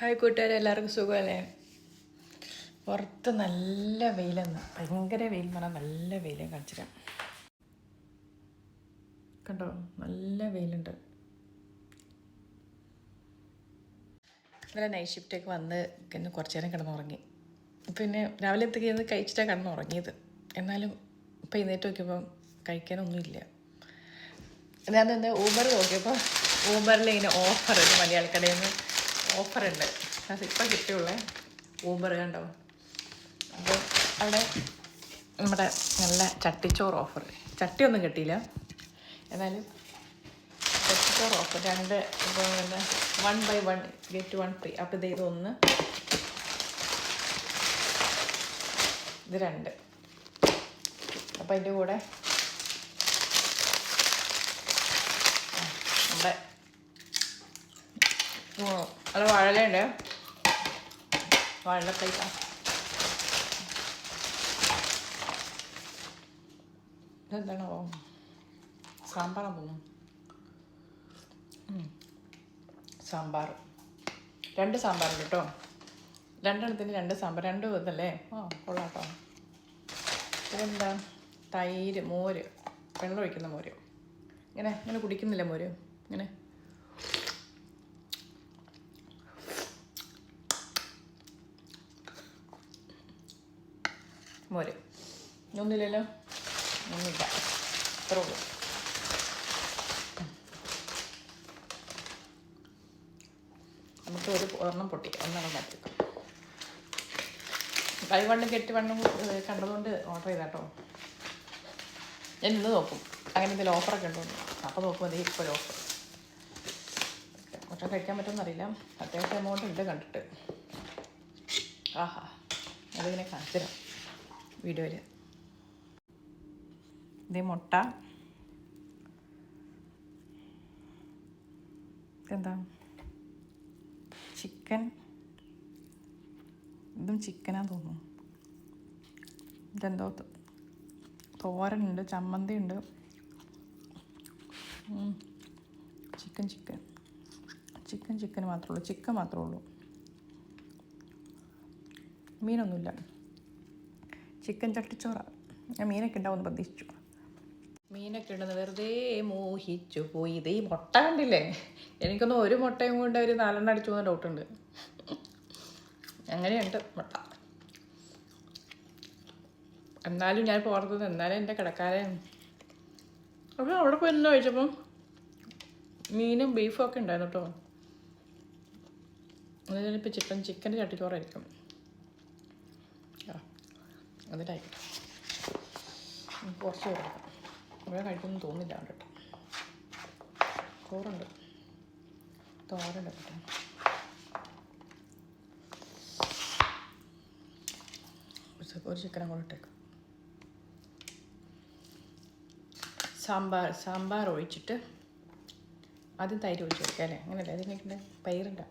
Hi കൂട്ടുകാരെ എല്ലാവർക്കും സുഖമല്ലേ? പുറത്ത് നല്ല വെയിലെന്ന്. ഭയങ്കര വെയിൽ എന്ന് പറഞ്ഞാൽ നല്ല വെയിലും കാണിച്ചിരാം കണ്ടോ? നല്ല വെയിലുണ്ട്. ഇന്നലെ നൈറ്റ് ഷിഫ്റ്റൊക്കെ വന്ന് ഇന്ന് കുറച്ച് നേരം കിടന്നുറങ്ങി. പിന്നെ രാവിലെ എത്തുകയെന്ന് കഴിച്ചിട്ടാണ് കിടന്നുറങ്ങിയത്. എന്നാലും ഇപ്പം എഴുന്നേറ്റ് നോക്കിയപ്പം കഴിക്കാനൊന്നുമില്ല. ഞാൻ ഇന്ന് ഊബർ നോക്കിയപ്പോൾ ഊബറിൽ ഇങ്ങനെ ഓഫർ ഉണ്ട് മലയാളിക്കടയിൽ നിന്ന് ഉണ്ട് അത് ഇപ്പം കിട്ടിയുള്ളേ. ഊബർ കണ്ടോ? അപ്പോൾ അവിടെ നമ്മുടെ നല്ല ചട്ടിച്ചോറ് ഓഫർ. ചട്ടിയൊന്നും കിട്ടിയില്ല. എന്നാലും ചട്ടിച്ചോറ് ഓഫർ. രണ്ട് ഇപ്പോൾ one buy one get one free. അപ്പോൾ ഇത് ഇതൊന്ന്. ഇത് രണ്ട്. അപ്പോൾ അതിന്റെ കൂടെ നമ്മുടെ അത് വാഴലുണ്ട് വാഴ പൈസ ഇതെന്താണോ? സാമ്പാറാണ് തോന്നുന്നു സാമ്പാർ. രണ്ട് സാമ്പാറുണ്ട് കേട്ടോ. രണ്ടെണ്ണത്തിന് രണ്ട് സാമ്പാർ. രണ്ട് ഇതല്ലേ? ആ കൊള്ളാം കേട്ടോ ഇതെന്താ? തൈര് മോര്. വെള്ളം ഒഴിക്കുന്ന മോര്. ഇങ്ങനെ ഇങ്ങനെ കുടിക്കുന്നില്ല മോര്? ഇങ്ങനെ. മോര് ഒന്നുമില്ലല്ലോ ഒന്നുമില്ല അത്രേ ഉള്ളൂ നമുക്ക് ഒരു ഒരെണ്ണം പൊട്ടി. ഒന്നെണ്ണം മാറ്റിക്കാം കൈ വണ്ണും കെട്ടി വണ്ണും കണ്ടതുകൊണ്ട് ഓർഡർ ചെയ്താട്ടോ. ഞാൻ ഇന്ന് നോക്കും. അങ്ങനെ എന്തെങ്കിലും ഓഫറൊക്കെ ഉണ്ടോ. അപ്പോൾ നോക്കുമ്പോൾ അതേ ഇപ്പോൾ ഓഫർ ഭക്ഷണം കഴിക്കാൻ പറ്റുമെന്നറിയില്ല അത്യാവശ്യം എമൗണ്ട് ഉണ്ട് കണ്ടിട്ട്. ആഹാ. അതിങ്ങനെ കാണിച്ചു തരാം വീഡിയോയിൽ ഇത് മുട്ട. എന്താ ചിക്കൻ. ഇതും ചിക്കനാന്ന് തോന്നുന്നു. ഇതെന്തോ തോരനുണ്ട് ചമ്മന്തി ഉണ്ട് ചിക്കൻ ചിക്കൻ. ചിക്കൻ ചിക്കൻ മാത്രമേ ഉള്ളൂ. ചിക്കൻ മാത്രമേ ഉള്ളൂ. മീനൊന്നുമില്ല. ചിക്കൻ ചട്ടിച്ചോറാണ് ഞാൻ മീനൊക്കെ ഉണ്ടാവുമെന്ന് പ്രതീക്ഷിച്ചു. മീനൊക്കെ ഉണ്ടെന്ന് വെറുതെ മോഹിച്ചു പോയി. ഇത് ഈ മുട്ട കണ്ടില്ലേ? എനിക്കൊന്നും ഒരു മുട്ടയും കൊണ്ട് ഒരു നാലെണ്ണം അടിച്ചു പോകുന്ന ഡൗട്ടുണ്ട് അങ്ങനെയുണ്ട് മുട്ട. എന്നാലും ഞാൻ പുറത്തുനിന്ന് എന്നാലും എന്റെ കിടക്കാരൻ. അപ്പോൾ അവിടെ പോയി എന്താ ചോദിച്ചപ്പം മീനും ബീഫും ഒക്കെ ഉണ്ടായിരുന്നു കേട്ടോ. അതിനിപ്പോൾ ചിക്കൻ ചിക്കന്റെ ചട്ടിച്ചോറായിരിക്കും. നമുക്ക് കുറച്ച് കൊടുക്കാം ഇവിടെ കഴിക്കുമെന്ന് തോന്നില്ല കേട്ടോ. ചോറുണ്ട്. തോരണ്ട് കേട്ടോ ഒരു- ചിക്കനും കൂടെ ഇട്ടേക്കാം. സാമ്പാർ സാമ്പാർ ഒഴിച്ചിട്ട് ആദ്യം തൈര് ഒഴിച്ച് കൊടുക്കുക അല്ലേ? അങ്ങനെയല്ലേ? അതിങ്ങനെ പയറുണ്ട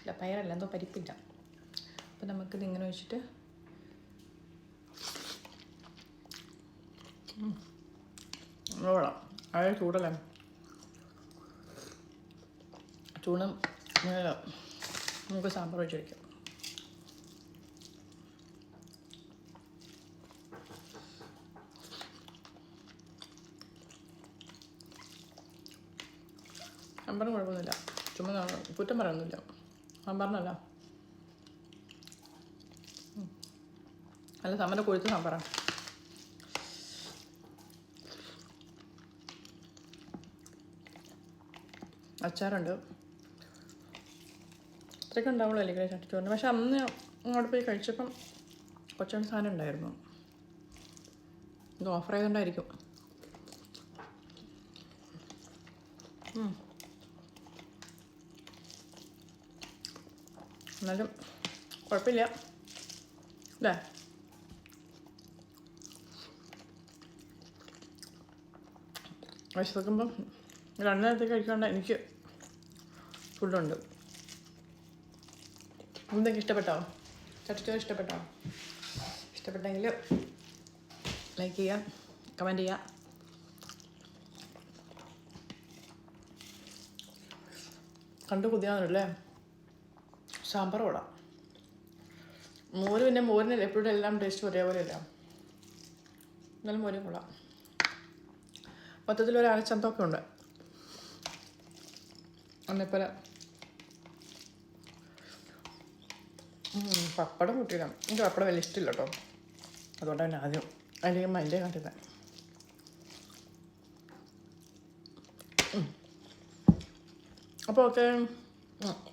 ഇല്ല പയറല്ല എന്തോ പരിപ്പില്ല അപ്പോൾ നമുക്കിത് ഇങ്ങനെ ഒഴിച്ചിട്ട് അഴ ചൂടല്ലേ? ചൂടും നമുക്ക് സാമ്പാർ വെച്ച് വയ്ക്കാം സാമ്പാറിന് കുഴപ്പമൊന്നുമില്ല. ചുമ്മാ കുറ്റം പറയാനൊന്നുമില്ല. സാമ്പാറിനല്ല. അല്ല സാമ്പാറിന്റെ കൊഴുത്ത് സാമ്പാറാണ്. അച്ചാറുണ്ട്. അത്രയൊക്കെ ഉണ്ടാവുള്ളൂ അല്ലെങ്കിൽ ചട്ടിച്ചോറിന് പക്ഷെ അന്ന് അങ്ങോട്ട് പോയി കഴിച്ചപ്പം കുറച്ചുകൂടി സാധനം ഉണ്ടായിരുന്നു. ഇത് ഓഫർ ചെയ്തുകൊണ്ടായിരിക്കും. എന്നാലും കുഴപ്പമില്ല. അല്ലേ വിശക്കുമ്പം രണ്ടു നേരത്തേക്ക് കഴിക്കാണ്ട് എനിക്ക് ഫുഡുണ്ട്. എന്തൊക്കെ ഇഷ്ടപ്പെട്ടോ? ചട്ടിച്ചോറ് ഇഷ്ടപ്പെട്ടോ? ഇഷ്ടപ്പെട്ടെങ്കിൽ ലൈക്ക് ചെയ്യുക കമന്റ് ചെയ്യുക കണ്ടു കുതിയാന്നല്ലേ സാമ്പാർ കൂടാം മോര് പിന്നെ മോരിനല്ലേ? എപ്പോഴും എല്ലാം ടേസ്റ്റ് ഒരേപോലെ അല്ല എന്നാലും മോരും കൊള്ളാം. മൊത്തത്തിൽ ഒരു അരച്ചന്തൊക്കെ ഉണ്ട്. എന്നെപ്പോലെ ഉം, പപ്പടം കൂട്ടിയിടാം എനിക്ക് പപ്പടം വലിയ ഇഷ്ടമില്ല കേട്ടോ തന്നെ ആദ്യം അല്ലെങ്കിൽ മൈൻഡേ കണ്ടിരുന്നത് അപ്പോൾ ഓക്കെ.